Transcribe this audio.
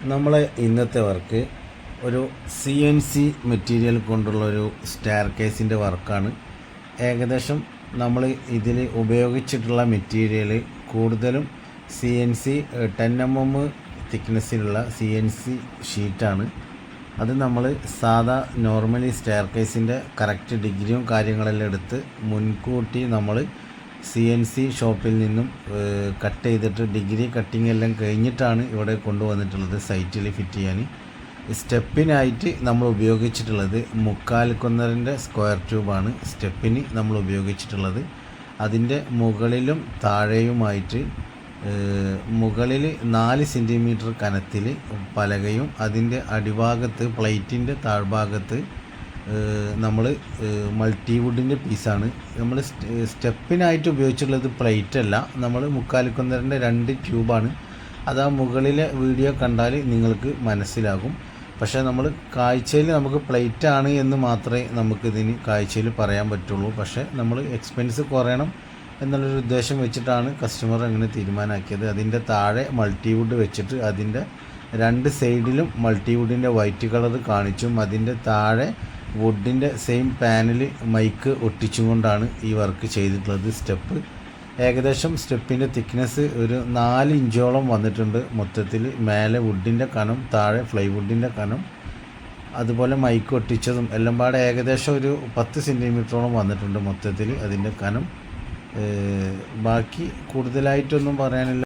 നമ്മളെ ഇന്നത്തെ വർക്ക് ഒരു സി എൻ സി മെറ്റീരിയൽ കൊണ്ടുള്ള ഒരു സ്റ്റെയർ കേസിന്റെ വർക്കാണ് ഏകദേശം നമ്മൾ ഇതിൽ ഉപയോഗിച്ചിട്ടുള്ള മെറ്റീരിയൽ കൂടുതലും C N C ten M M തിക്നെസ്സിലുള്ള C N C ഷീറ്റാണ് അത് നമ്മൾ സാധാ നോർമലി സ്റ്റെയർ കേസിന്റെ കറക്റ്റ് ഡിഗ്രിയും കാര്യങ്ങളെല്ലാം എടുത്ത് മുൻകൂട്ടി നമ്മൾ സി എൻ സി ഷോപ്പിൽ നിന്നും കട്ട് ചെയ്തിട്ട് ഡിഗ്രി കട്ടിംഗ് എല്ലാം കഴിഞ്ഞിട്ടാണ് ഇവിടെ കൊണ്ടുവന്നിട്ടുള്ളത് സൈറ്റിൽ ഫിറ്റ് ചെയ്യാൻ. സ്റ്റെപ്പിനായിട്ട് നമ്മൾ ഉപയോഗിച്ചിട്ടുള്ളത് മുക്കാൽ കുന്നറിന്റെ സ്ക്വയർ ട്യൂബാണ് സ്റ്റെപ്പിന് നമ്മൾ ഉപയോഗിച്ചിട്ടുള്ളത്. അതിന്റെ മുകളിലും താഴെയുമായിട്ട് മുകളിൽ നാല് സെന്റിമീറ്റർ കനത്തിൽ പലകയും അതിന്റെ അടിഭാഗത്ത് പ്ലേറ്റിന്റെ താഴ്ഭാഗത്ത് നമ്മൾ മൾട്ടി വുഡിന്റെ പീസാണ് നമ്മൾ സ്റ്റെപ്പിനായിട്ട് ഉപയോഗിച്ചിട്ടുള്ളത് പ്ലേറ്റ് അല്ല. നമ്മൾ മുക്കാലിക്കുന്നതിന്റെ രണ്ട് ട്യൂബാണ് അത് ആ മുകളിലെ വീഡിയോ കണ്ടാൽ നിങ്ങൾക്ക് മനസ്സിലാകും. പക്ഷേ നമ്മൾ കാഴ്ചയിൽ നമുക്ക് പ്ലേറ്റ് ആണ് എന്ന് മാത്രമേ നമുക്കിതിന് കാഴ്ചയിൽ പറയാൻ പറ്റുള്ളൂ. പക്ഷേ നമ്മൾ എക്സ്പെൻസ് കുറയണം എന്നുള്ളൊരു ഉദ്ദേശം വെച്ചിട്ടാണ് കസ്റ്റമർ അങ്ങനെ തീരുമാനമാക്കിയത് അതിന്റെ താഴെ മൾട്ടിവുഡ് വെച്ചിട്ട് അതിന്റെ രണ്ട് സൈഡിലും മൾട്ടിവുഡിന്റെ വൈറ്റ് കളർ കാണിച്ചും അതിന്റെ താഴെ വുഡിന്റെ സെയിം പാനിൽ മൈക്ക് ഒട്ടിച്ചും കൊണ്ടാണ് ഈ വർക്ക് ചെയ്തിട്ടുള്ളത്. സ്റ്റെപ്പ് ഏകദേശം സ്റ്റെപ്പിന്റെ തിക്നെസ് ഒരു നാല് ഇഞ്ചോളം വന്നിട്ടുണ്ട്. മൊത്തത്തിൽ മേലെ വുഡിന്റെ കനം താഴെ ഫ്ലൈവുഡിന്റെ കനം. അതുപോലെ മൈക്ക് ഒട്ടിച്ചതും എല്ലാം പാടെ ഏകദേശം ഒരു പത്ത് സെന്റിമീറ്ററോളം വന്നിട്ടുണ്ട് മൊത്തത്തിൽ അതിന്റെ കനം. ബാക്കി കൂടുതലായിട്ടൊന്നും പറയാനില്ല.